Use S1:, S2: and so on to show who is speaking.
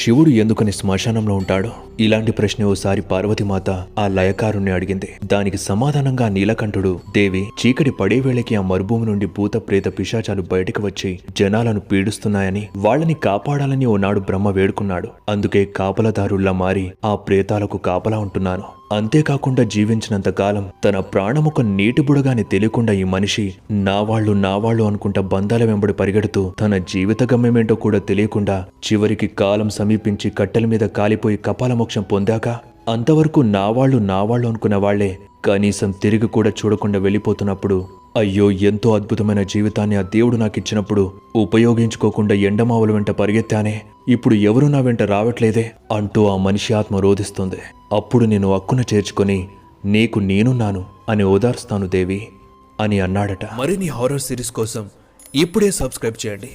S1: శివుడు ఎందుకని శ్మశానంలో ఉంటాడు? ఇలాంటి ప్రశ్న ఓసారి పార్వతీమాత ఆ లయకారుణ్ణి అడిగింది. దానికి సమాధానంగా నీలకంఠుడు దేవి చీకటి పడే వేళకి ఆ మరుభూమి నుండి భూత ప్రేత పిశాచాలు బయటకు వచ్చి జనాలను పీడిస్తున్నాయని వాళ్ళని కాపాడాలని ఓనాడు బ్రహ్మ వేడుకున్నాడు. అందుకే కాపలదారుల్లా మారి ఆ ప్రేతాలకు కాపలా ఉంటున్నాను. అంతేకాకుండా జీవించినంత కాలం తన ప్రాణముక నీటి బుడగాని తెలియకుండా ఈ మనిషి నావాళ్ళు నావాళ్ళు అనుకుంటా బంధాల వెంబడి పరిగెడుతూ తన జీవిత గమ్యమేంటో కూడా తెలియకుండా చివరికి కాలం సమీపించి కట్టెల మీద కాలిపోయి కపాల మోక్షం పొందాక అంతవరకు నావాళ్ళు నావాళ్ళు అనుకునే అనుకున్న వాళ్ళే కనీసం తిరిగి కూడా చూడకుండా వెళ్ళిపోతున్నప్పుడు అయ్యో ఎంతో అద్భుతమైన జీవితాన్ని ఆ దేవుడు నాకిచ్చినప్పుడు ఉపయోగించుకోకుండా ఎండమావుల వెంట పరిగెత్తానే ఇప్పుడు ఎవరు నా వెంట రావట్లేదే అంటూ ఆ మనిషి ఆత్మ రోధిస్తుంది. అప్పుడు నేను అక్కున చేర్చుకొని నీకు నేనున్నాను అని ఓదార్స్తాను దేవి అని అన్నాడట.
S2: మరిన్ని హారర్ సిరీస్ కోసం ఇప్పుడే సబ్స్క్రైబ్ చేయండి.